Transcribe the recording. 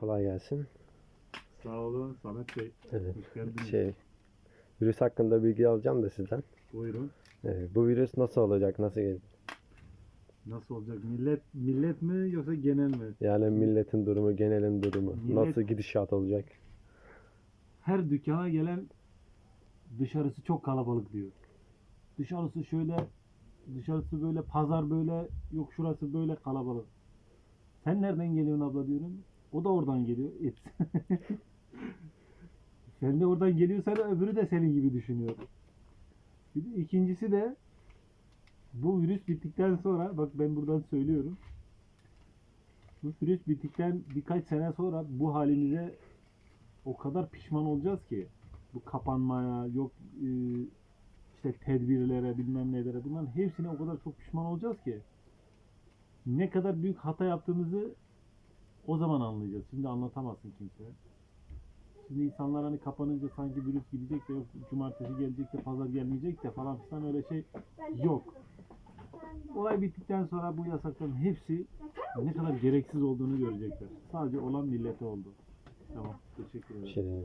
Kolay gelsin. Sağ olun Samet Bey. Evet. Şey, virüs hakkında bilgi alacağım da sizden. Buyurun. Evet, bu virüs nasıl olacak, nasıl gelecek? Nasıl olacak? Millet millet mi yoksa genel mi? Yani milletin durumu, genelin durumu, Millet- nasıl gidişat olacak? Her dükkana gelen dışarısı çok kalabalık diyor. Dışarısı şöyle dışarısı böyle pazar böyle yok şurası böyle kalabalık. Sen nereden geliyorsun abla diyorum. O da oradan geliyor. Et. Sen de oradan geliyorsan öbürü de senin gibi düşünüyor. İkincisi de bu virüs bittikten sonra bak ben buradan söylüyorum. Bu virüs bittikten birkaç sene sonra bu halimize o kadar pişman olacağız ki bu kapanmaya yok e, işte tedbirlere bilmem nelere bunların hepsine o kadar çok pişman olacağız ki ne kadar büyük hata yaptığımızı o zaman anlayacağız. Şimdi anlatamazsın kimseye. Şimdi insanlar hani kapanınca sanki virüs gidecek de yok cumartesi gelecek de pazar gelmeyecek de falan filan öyle şey yok. Olay bittikten sonra bu yasakların hepsi ne kadar gereksiz olduğunu görecekler. Sadece olan millete oldu. Tamam. Teşekkür ederim. Şey.